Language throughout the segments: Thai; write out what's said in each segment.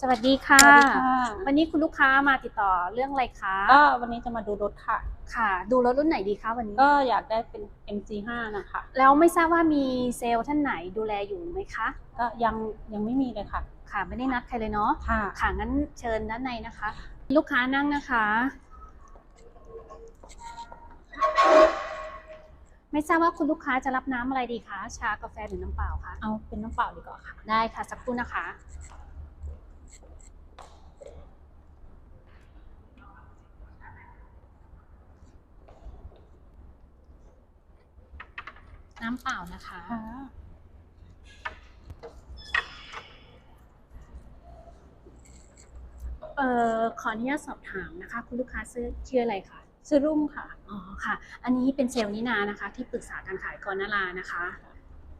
สวัสดีค่ะสวัสดีค่ะ วันนี้คุณลูกค้ามาติดต่อเรื่องอะไรคะก็วันนี้จะมาดูรถค่ะ ค่ะ ดูรถรุ่นไหนดีคะวันนี้ ก็อยากได้เป็น MG5 นะคะ แล้วไม่ทราบว่ามีเซลล์ท่านไหนดูแลอยู่ไหมคะ ก็ยังยังไม่มีเลยค่ะ ค่ะ ไม่ได้นัดใครเลยเนาะ ค่ะ ค่ะงั้นเชิญด้านในนะคะ ลูกค้านั่งนะคะ ไม่ทราบว่าคุณลูกค้าจะรับน้ำอะไรดีคะ ชากาแฟหรือน้ำเปล่าคะ เอาเป็นน้ำเปล่าดีกว่าค่ะ ได้ค่ะสักครู่นะคะ น้ำเปล่านะคะ เอ่อขออนุญาตสอบถามนะคะ คุณลูกค้าซื้อชื่ออะไรคะชื่อรุ่งค่ะ อ๋อค่ะ อันนี้เป็นเซลล์นินานะคะ ที่ปรึกษาการขายกรนารานะคะ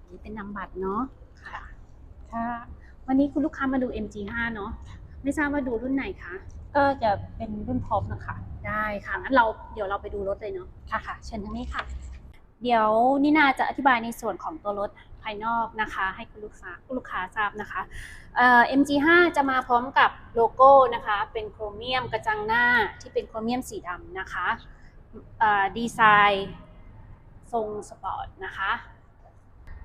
อันนี้เป็นนำบัตรเนาะ ค่ะ ค่ะ วันนี้คุณลูกค้ามาดู MG5 เนาะ ไม่ทราบว่าดูรุ่นไหนคะ ก็จะเป็นรุ่นท็อปนะคะ ได้ค่ะ งั้นเราเดี๋ยวเราไปดูรถเลยเนาะ ค่ะค่ะ เชิญทางนี้ค่ะ เดี๋ยวนินาจะอธิบายในส่วนของตัวรถภายนอกนะคะ ให้คุณลูกค้าคุณลูกค้าทราบนะคะเอ่อ MG5 จะมาพร้อมกับโลโก้นะคะ เป็นโครเมียมกระจังหน้าที่เป็นโครเมียมสีดำนะคะเอ่อดีไซน์ทรงสปอร์ตนะคะ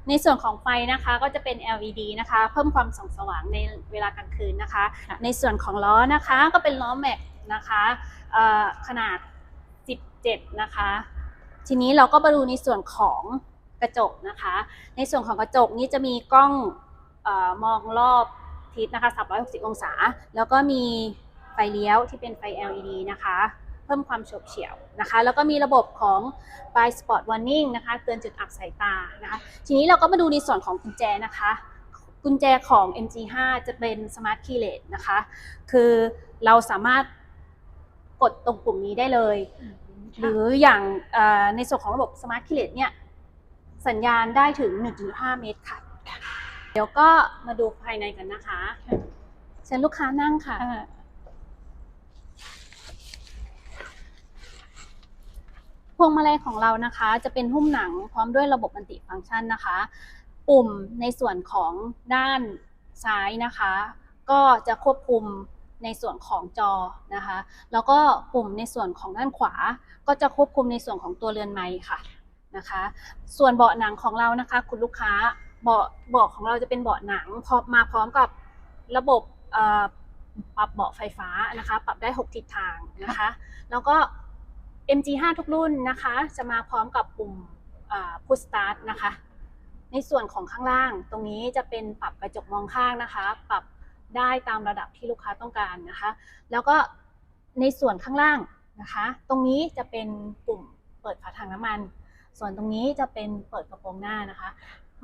ในส่วนของไฟนะคะก็จะเป็น LED นะคะ เพิ่มความส่องสว่างในเวลากลางคืนนะคะค่ะในส่วนของล้อนะคะก็เป็นล้อแม็กนะคะเอ่อขนาด 17 นะคะ ทีนี้เราก็มาดูในส่วนของกระจกนะคะ ในส่วนของกระจกนี้จะมีกล้องออมองรอบทิศนะคะ 360 องศา แล้วก็มีไฟเลี้ยวที่เป็นไฟ LED นะคะ เพิ่มความฉบเฉี่ยวนะคะ แล้วก็มีระบบของ by spot warning นะคะ เตือนจุดอับสายตานะคะ ทีนี้เราก็มาดูในส่วนของกุญแจนะคะ กุญแจของ MG5 จะเป็น smart keyless นะคะ คือเราสามารถกดตรงปุ่มนี้ได้เลย หรืออย่างเอ่อในส่วนของระบบ smart keyless เนี่ยสัญญาณได้ถึง 1.5 เมตรค่ะ เดี๋ยวก็มาดูภายในกันนะคะค่ะเชิญลูกค้านั่งค่ะค่ะ พวงมาลัยของเรานะคะจะเป็นหุ้มหนังพร้อมด้วยระบบมัลติฟังก์ชันนะคะ ปุ่มในส่วนของด้านซ้ายนะคะ ก็จะควบคุม ในส่วนของจอนะคะ แล้วก็ปุ่มในส่วนของด้านขวา ก็จะควบคุมในส่วนของตัวเรือนไม้ค่ะนะคะ ส่วนเบาะหนังของเรานะคะ คุณลูกค้าเบาะเบาะของเราจะเป็นเบาะหนังพอมาพร้อมกับระบบปรับเบาะไฟฟ้านะคะ ปรับได้ 6 ทิศทางนะคะ แล้วก็ MG5 ทุกรุ่นนะคะ จะมาพร้อมกับปุ่ม push start นะคะ ในส่วนของข้างล่างตรงนี้จะเป็นปรับกระจกมองข้างนะคะ ปรับ ได้ตามระดับที่ลูกค้าต้องการนะคะ แล้วก็ในส่วนข้างล่างนะคะ ตรงนี้จะเป็นปุ่มเปิดฝาถังน้ำมัน ส่วนตรงนี้จะเป็นเปิดกระโปรงหน้านะคะ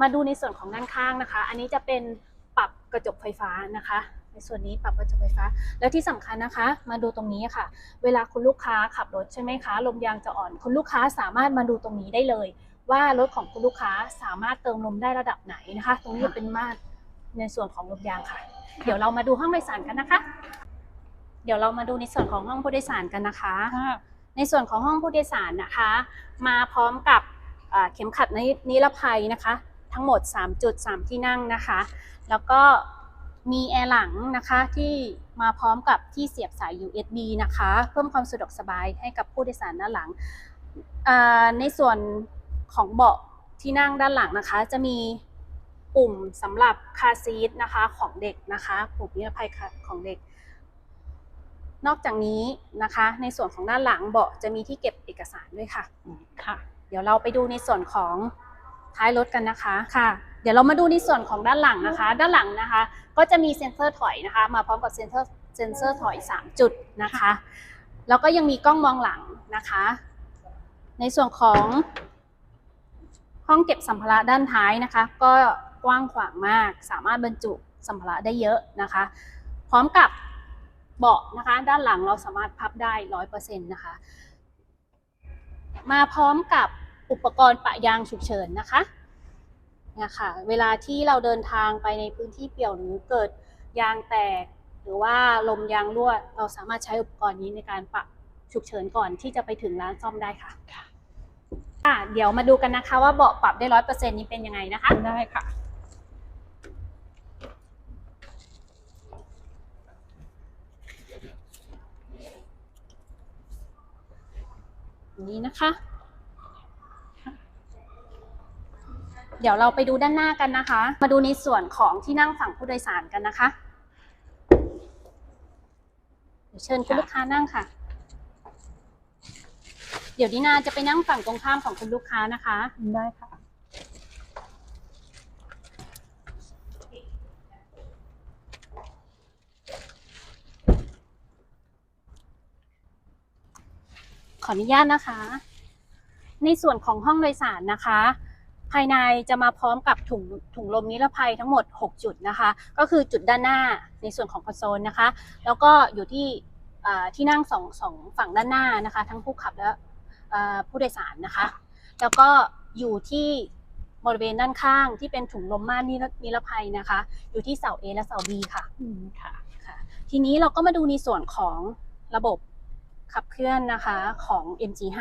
มาดูในส่วนของด้านข้างนะคะ อันนี้จะเป็นปรับกระจกไฟฟ้านะคะ ในส่วนนี้ปรับกระจกไฟฟ้า แล้วที่สำคัญนะคะ มาดูตรงนี้ค่ะ เวลาคุณลูกค้าขับรถใช่ไหมคะลมยางจะอ่อน คุณลูกค้าสามารถมาดูตรงนี้ได้เลย ว่ารถของคุณลูกค้าสามารถเติมลมได้ระดับไหนนะคะ ตรงนี้เป็นมาตรในส่วนของลมยางค่ะ เดี๋ยวเรามาดูห้องโดยสารกันนะคะ เดี๋ยวเรามาดูในส่วนของห้องผู้โดยสารกันนะคะค่ะในส่วนของห้องผู้โดยสารนะคะ มาพร้อมกับอ่าเข็มขัดนินิรภัยนะคะ ทั้งหมด 3 จุด 3 ที่นั่งนะคะ แล้วก็มีแอร์หลังนะคะที่มาพร้อมกับที่เสียบสาย USB นะคะ เพิ่มความสะดวกสบายให้กับผู้โดยสารด้านหลังอ่าในส่วนของเบาะที่นั่งด้านหลังนะคะ จะมี ปุ่มสำหรับคาร์ซีทนะคะของเด็กนะคะปุ่มนิรภัยของเด็ก นอกจากนี้นะคะ ในส่วนของด้านหลังเบาะจะมีที่เก็บเอกสารด้วยค่ะค่ะ เดี๋ยวเราไปดูในส่วนของท้ายรถกันนะคะค่ะ เดี๋ยวเรามาดูในส่วนของด้านหลังนะคะ ด้านหลังนะคะ ก็จะมีเซ็นเซอร์ถอยนะคะ มาพร้อมกับเซ็นเซอร์เซ็นเซอร์ถอย 3 จุดนะคะ แล้วก็ยังมีกล้องมองหลังนะคะ ในส่วนของห้องเก็บสัมภาระด้านท้ายนะคะ ก็ กว้างขวางมาก สามารถบรรจุสัมภาระได้เยอะนะคะ พร้อมกับเบาะนะคะ ด้านหลังเราสามารถพับได้ร้อยเปอร์เซ็นต์นะคะ มาพร้อมกับอุปกรณ์ปะยางฉุกเฉินนะคะเนี่ยค่ะ เวลาที่เราเดินทางไปในพื้นที่เปี่ยวหรือเกิดยางแตก หรือว่าลมยางรั่วเราสามารถใช้อุปกรณ์นี้ในการปะฉุกเฉินก่อนที่จะไปถึงร้านซ่อมได้ค่ะค่ะค่ะเดี๋ยวมาดูกันนะคะว่าเบาะปรับได้ร้อยเปอร์เซ็นต์นี้เป็นยังไงนะคะ ได้ค่ะ นี้นะคะ เดี๋ยวเราไปดูด้านหน้ากันนะคะ มาดูในส่วนของที่นั่งฝั่งผู้โดยสารกันนะคะเชิญคุณลูกค้านั่งค่ะ เดี๋ยวดินาจะไปนั่งฝั่งตรงข้ามของคุณลูกค้านะคะ ได้ค่ะ ข ออนุญาตนะคะ ในส่วนของห้องโดยสารนะคะ ภายในจะมาพร้อมกับถุงถุงลมนิรภัยทั้งหมด 6 จุดนะคะ ก็คือจุดด้านหน้าในส่วนของคอนโซลนะคะ แล้วก็อยู่ที่อ่าที่นั่งสองสองฝั่งด้านหน้านะคะ ทั้งผู้ขับและอ่าผู้โดยสารนะคะ แล้วก็อยู่ที่บริเวณด้านข้างที่เป็นถุงลมม่านนิรนิรภัยนะคะ อยู่ที่เสา A และเสา B ค่ะอืมค่ะค่ะ ทีนี้เราก็มาดูในส่วนของระบบ ขับเคลื่อนนะคะของ MG5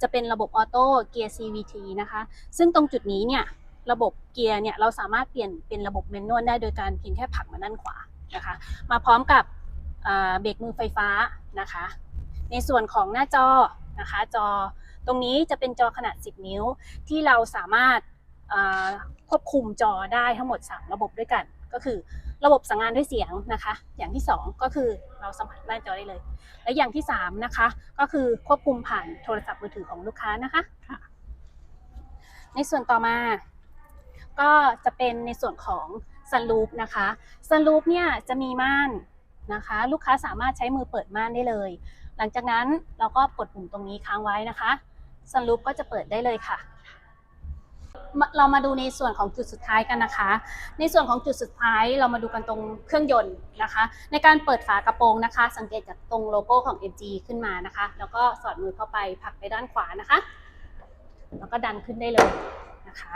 จะเป็นระบบออโต้เกียร์ CVT นะคะ ซึ่งตรงจุดนี้เนี่ยระบบเกียร์เนี่ยเราสามารถเปลี่ยนเป็นระบบแมนนวลได้โดยการเพียงแค่ผลักมาด้านขวานะคะ มาพร้อมกับเบรกมือไฟฟ้านะคะ ในส่วนของหน้าจอนะคะ จอตรงนี้จะเป็นจอขนาด 10 นิ้วที่เราสามารถควบคุมจอได้ทั้งหมด 3 ระบบด้วยกัน ก็คือ ระบบสั่งงานด้วยเสียงนะคะ อย่างที่ 2 ก็คือเราสัมผัสหน้าจอได้เลย และอย่างที่ 3 นะคะ ก็คือควบคุมผ่านโทรศัพท์มือถือของลูกค้านะคะค่ะในส่วนต่อมา ก็จะเป็นในส่วนของซัน o ู f นะคะซัน o ู f เนี่ยจะมีม่านนะคะ ลูกค้าสามารถใช้มือเปิดม่านได้เลย หลังจากนั้นเราก็กดปุ่มตรงนี้ค้างไว้นะคะซัน o ู f ก็จะเปิดได้เลยค่ะมา เรามาดูในส่วนของจุดสุดท้ายกันนะคะ ในส่วนของจุดสุดท้ายเรามาดูกันตรงเครื่องยนต์นะคะ ในการเปิดฝากระโปรงนะคะ สังเกตจากตรงโลโก้ของ MG ขึ้นมานะคะ แล้วก็สอดมือเข้าไปผลักไปด้านขวานะคะ แล้วก็ดันขึ้นได้เลยนะคะ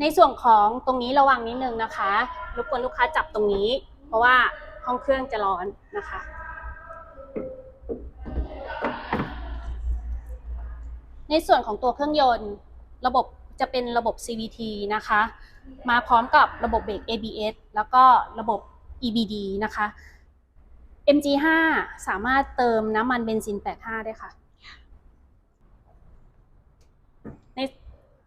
ในส่วนของตรงนี้ระวังนิดนึงนะคะรบกวนลูกค้าจับตรงนี้ เพราะว่าห้องเครื่องจะร้อนนะคะในส่วนของตัวเครื่องยนต์ ระบบจะเป็นระบบ CVT นะคะ มาพร้อมกับระบบเบรก ABS แล้วก็ระบบ EBD นะคะ MG5 สามารถเติมน้ำมันเบนซิน 85 ได้ค่ะ ใน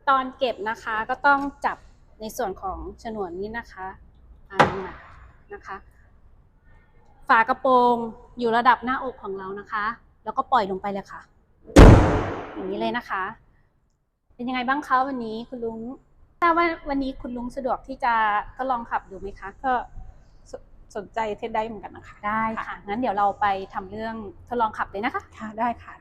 ตอนเก็บนะคะก็ต้องจับในส่วนของฉนวนนี้นะคะอ่าลงมานะคะ ฝากระโปรงอยู่ระดับหน้าอกของเรานะคะ แล้วก็ปล่อยลงไปเลยค่ะ อย่างนี้เลยนะคะ เป็นยังไงบ้างคะวันนี้คุณลุงทราบว่าวันนี้คุณลุงสะดวกที่จะทดลองขับดูไหมคะ ก็สสนใจเทสได้เหมือนกันนะคะ ได้ค่ะ งั้นเดี๋ยวเราไปทำเรื่องทดลองขับเลยนะคะ ค่ะ ได้ค่ะ